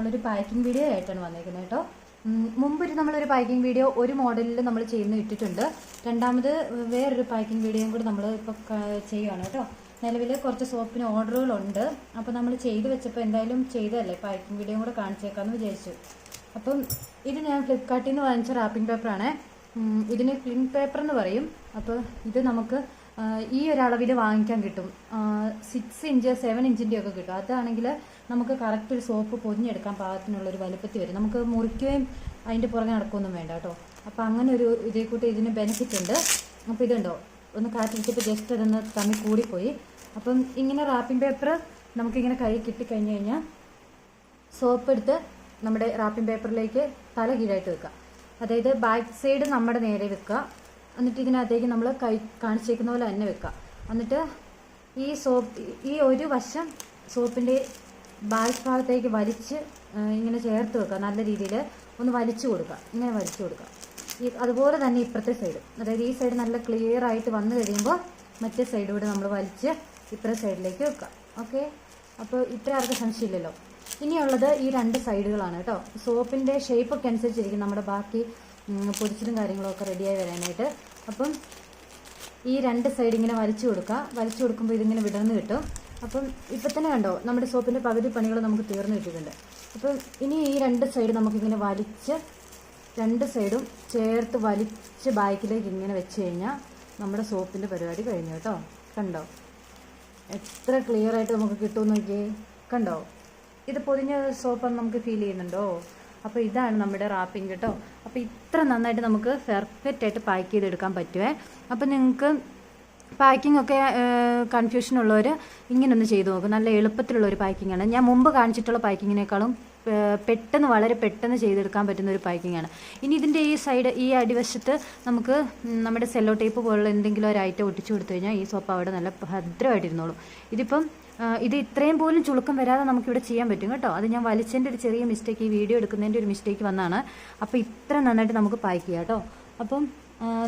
നമ്മളൊരു packing video ആയിട്ടാണ് വന്നേക്കുന്നത് കേട്ടോ. മുമ്പൊരു നമ്മളൊരു പാക്കിംഗ് വീഡിയോ ഒരു മോഡലിൽ നമ്മൾ ചെയ്യുന്ന ഇട്ടിട്ടുണ്ട്. രണ്ടാമത് വേറൊരു പാക്കിംഗ് വീഡിയോയും കൂടി നമ്മൾ ഇപ്പോൾ ചെയ്യുകയാണ് കേട്ടോ. നിലവിൽ കുറച്ച് സോപ്പിന് ഓർഡറുകളുണ്ട്. അപ്പോൾ നമ്മൾ ചെയ്ത് വെച്ചപ്പോൾ എന്തായാലും ചെയ്തതല്ലേ? പാക്കിംഗ് വീഡിയോയും കൂടെ കാണിച്ചേക്കാമെന്ന് വിചാരിച്ചു. അപ്പം ഇത് ഞാൻ ഫ്ലിപ്കാർട്ടിൽ നിന്ന് വാങ്ങിച്ച റാപ്പിംഗ് പേപ്പറാണ് ഇതിന് ക്ലിൻ പേപ്പർ എന്ന് പറയും. അപ്പോൾ ഇത് നമുക്ക് ഈ ഒരു അളവിൽ വാങ്ങിക്കാൻ കിട്ടും. സിക്സ് ഇഞ്ച് സെവൻ ഇഞ്ചിന്റെ ഒക്കെ കിട്ടും. അതാണെങ്കിൽ നമുക്ക് കറക്റ്റ് ഒരു സോപ്പ് പൊതിഞ്ഞെടുക്കാൻ പാകത്തിനുള്ള ഒരു വലുപ്പത്തിൽ വരും. നമുക്ക് മുറിക്കുകയും അതിന്റെ പുറകെ നടക്കുകയൊന്നും വേണ്ട കേട്ടോ. അപ്പോൾ അങ്ങനെ ഒരു ഇതേ കൂട്ടി ഇതിന് ബെനിഫിറ്റ് ഉണ്ട്. അപ്പോൾ ഇതുണ്ടോ? ഒന്ന് കാറ്റിടിച്ചപ്പോൾ ജസ്റ്റ് അതൊന്ന് തമ്മിൽ കൂടിപ്പോയി. അപ്പം ഇങ്ങനെ റാപ്പിംഗ് പേപ്പർ നമുക്കിങ്ങനെ കൈ കിട്ടിക്കഴിഞ്ഞ് കഴിഞ്ഞാൽ സോപ്പ് എടുത്ത് നമ്മുടെ റാപ്പിംഗ് പേപ്പറിലേക്ക് തല കീഴായിട്ട് വെക്കുക. അതായത് ബാക്ക് സൈഡ് നമ്മുടെ നേരെ വെക്കുക. എന്നിട്ട് ഇതിനകത്തേക്ക് നമ്മൾ കൈ കാണിച്ചേക്കുന്ന പോലെ തന്നെ വെക്കുക എന്നിട്ട് ഈ സോപ്പ് ഈ ഒരു വശം സോപ്പിന്റെ ബാക്ക് ഭാഗത്തേക്ക് വലിച്ച് ഇങ്ങനെ ചേർത്ത് വെക്കുക നല്ല രീതിയിൽ ഒന്ന് വലിച്ചു കൊടുക്കുക ഇങ്ങനെ വലിച്ചു കൊടുക്കുക ഈ അതുപോലെ തന്നെ ഇപ്പുറത്തെ സൈഡ് അതായത് ഈ സൈഡ് നല്ല ക്ലിയർ ആയിട്ട് വന്നു കഴിയുമ്പോൾ മറ്റേ സൈഡ് കൂടെ നമ്മൾ വലിച്ച് ഇപ്പുറത്തെ സൈഡിലേക്ക് വെക്കുക ഓക്കെ? അപ്പോൾ ഇത്ര ആർക്കും സംശയമില്ലല്ലോ. ഇനിയുള്ളത് ഈ രണ്ട് സൈഡുകളാണ് കേട്ടോ. സോപ്പിന്റെ ഷേപ്പൊക്കെ അനുസരിച്ചിരിക്കും നമ്മുടെ ബാക്കി പൊടിച്ചിലും കാര്യങ്ങളൊക്കെ റെഡിയായി വരാനായിട്ട്. അപ്പം ഈ രണ്ട് സൈഡ് ഇങ്ങനെ വലിച്ചു കൊടുക്കുക വലിച്ചു കൊടുക്കുമ്പോൾ ഇതിങ്ങനെ വിടർന്ന് കിട്ടും. അപ്പം ഇപ്പം തന്നെ കണ്ടോ നമ്മുടെ സോപ്പിന്റെ പകുതി പണികൾ നമുക്ക് തീർന്നു കിട്ടിയിട്ടുണ്ട്. അപ്പം ഇനി ഈ രണ്ട് സൈഡ് നമുക്കിങ്ങനെ വലിച്ച് രണ്ട് സൈഡും ചേർത്ത് വലിച്ച് ബാക്കിലേക്ക് ഇങ്ങനെ വെച്ച് കഴിഞ്ഞാൽ നമ്മുടെ സോപ്പിന്റെ പരിപാടി കഴിഞ്ഞു കേട്ടോ. കണ്ടോ? എത്ര ക്ലിയർ ആയിട്ട് നമുക്ക് കിട്ടുമെന്ന് നോക്കിയേ. കണ്ടോ? ഇത് പൊതിഞ്ഞ സോപ്പ് നമുക്ക് ഫീൽ ചെയ്യുന്നുണ്ടോ? അപ്പോൾ ഇതാണ് നമ്മുടെ റാപ്പിംഗ് കേട്ടോ അപ്പോൾ ഇത്ര നന്നായിട്ട് നമുക്ക് പെർഫെക്റ്റ് ആയിട്ട് പാക്ക് ചെയ്തെടുക്കാൻ പറ്റുമേ അപ്പോൾ നിങ്ങൾക്ക് പാക്കിംഗ് ഒക്കെ കൺഫ്യൂഷൻ ഉള്ളവർ ഇങ്ങനെ ഒന്ന് ചെയ്തു നോക്കും. നല്ല എളുപ്പത്തിലുള്ള ഒരു പാക്കിംഗ് ആണ്. ഞാൻ മുമ്പ് കാണിച്ചിട്ടുള്ള പാക്കിങ്ങിനേക്കാളും പെട്ടെന്ന് വളരെ പെട്ടെന്ന് ചെയ്തെടുക്കാൻ പറ്റുന്ന ഒരു പാക്കിംഗ് ആണ്. ഇനി ഇതിന്റെ ഈ സൈഡ് ഈ അടിവശത്ത് നമുക്ക് നമ്മുടെ സെല്ലോ ടേപ്പ് പോലുള്ള എന്തെങ്കിലും ഒരു ഐറ്റം ഒട്ടിച്ചു കൊടുത്തു കഴിഞ്ഞാൽ ഈ സോപ്പ് അവിടെ നല്ല ഭദ്രമായിട്ടിരുന്നോളും. ഇതിപ്പം ഇത് ഇത്രയും പോലും ചുളുക്കം വരാതെ നമുക്കിവിടെ ചെയ്യാൻ പറ്റും കേട്ടോ. അത് ഞാൻ വലിച്ചതിന്റെ ഒരു ചെറിയ മിസ്റ്റേക്ക് ഈ വീഡിയോ എടുക്കുന്നതിന്റെ ഒരു മിസ്റ്റേക്ക് വന്നാണ്. അപ്പോൾ ഇത്ര നന്നായിട്ട് നമുക്ക് പാക്ക് ചെയ്യാം കേട്ടോ. അപ്പം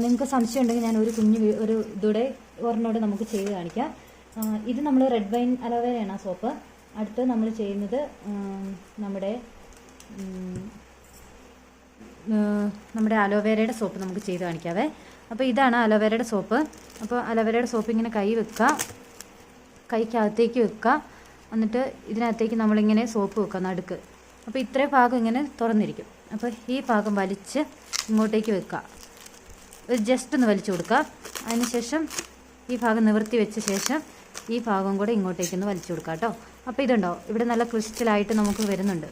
നിങ്ങൾക്ക് സംശയം ഉണ്ടെങ്കിൽ ഞാൻ ഒരു കുഞ്ഞ് ഒരു ഇതൂടെ ഒരെണ്ണോടെ നമുക്ക് ചെയ്ത് കാണിക്കാം. ഇത് നമ്മൾ റെഡ് വൈൻ അലോവേരയാണ് ആ സോപ്പ് അടുത്ത് നമ്മൾ ചെയ്യുന്നത് നമ്മുടെ നമ്മുടെ അലോവേരയുടെ സോപ്പ് നമുക്ക് ചെയ്ത് കാണിക്കാവേ. അപ്പോൾ ഇതാണ് അലോവേരയുടെ സോപ്പ് അപ്പോൾ അലോവേരയുടെ സോപ്പ് ഇങ്ങനെ കൈ വെക്കുക കൈക്കകത്തേക്ക് വെക്കുക എന്നിട്ട് ഇതിനകത്തേക്ക് നമ്മളിങ്ങനെ സോപ്പ് വെക്കുക നടുക്ക്. അപ്പോൾ ഇത്രയും ഭാഗം ഇങ്ങനെ തുറന്നിരിക്കും. അപ്പോൾ ഈ ഭാഗം വലിച്ച് ഇങ്ങോട്ടേക്ക് വെക്കുക ഒരു ജസ്റ്റ് ഒന്ന് വലിച്ചു കൊടുക്കുക അതിനുശേഷം ഈ ഭാഗം നിവർത്തി വെച്ച ശേഷം ഈ ഭാഗം കൂടെ ഇങ്ങോട്ടേക്കൊന്ന് വലിച്ചു കൊടുക്കാം കേട്ടോ. അപ്പോൾ ഇതുണ്ടോ? ഇവിടെ നല്ല ക്രിസ്റ്റലായിട്ട് നമുക്ക് വരുന്നുണ്ട്.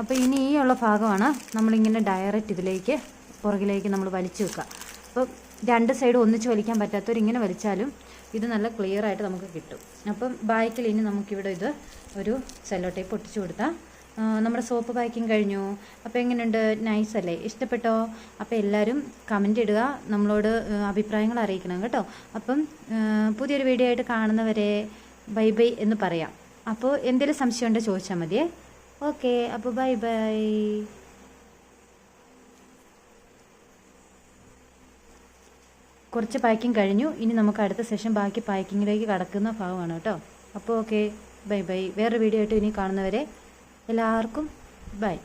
അപ്പോൾ ഇനി ഈ ഉള്ള ഭാഗമാണ് നമ്മളിങ്ങനെ ഡയറക്റ്റ് ഇതിലേക്ക് പുറകിലേക്ക് നമ്മൾ വലിച്ചു വെക്കുക. അപ്പോൾ രണ്ട് സൈഡ് ഒന്നിച്ച് വലിക്കാൻ പറ്റാത്തവരിങ്ങനെ വലിച്ചാലും ഇത് നല്ല ക്ലിയർ ആയിട്ട് നമുക്ക് കിട്ടും. അപ്പം ബാക്കിൽ ഇനി നമുക്കിവിടെ ഇത് ഒരു സെല്ലോ ടേപ്പ് ഒട്ടിച്ചു കൊടുത്താൽ നമ്മുടെ സോപ്പ് പാക്കിങ് കഴിഞ്ഞു. അപ്പോൾ എങ്ങനെയുണ്ട്? നൈസ് അല്ലേ? ഇഷ്ടപ്പെട്ടോ? അപ്പോൾ എല്ലാവരും കമന്റ് ഇടുക. നമ്മളോട് അഭിപ്രായങ്ങൾ അറിയിക്കണം കേട്ടോ. അപ്പം പുതിയൊരു വീഡിയോ ആയിട്ട് കാണുന്നവരെ ബൈ ബൈ എന്ന് പറയാം. അപ്പോൾ എന്തെങ്കിലും സംശയം ഉണ്ടോ ചോദിച്ചാൽ മതിയേ. ഓക്കെ അപ്പോൾ ബൈ ബൈ കുറച്ച് പാക്കിംഗ് കഴിഞ്ഞു. ഇനി നമുക്ക് അടുത്ത സെഷൻ ബാക്കി പാക്കിങ്ങിലേക്ക് കടക്കുന്ന ഭാഗമാണ് കേട്ടോ. അപ്പോൾ ഓക്കെ ബൈ ബൈ വേറെ വീഡിയോ ആയിട്ട് ഇനി കാണുന്നവരെ എല്ലാവർക്കും ബൈ.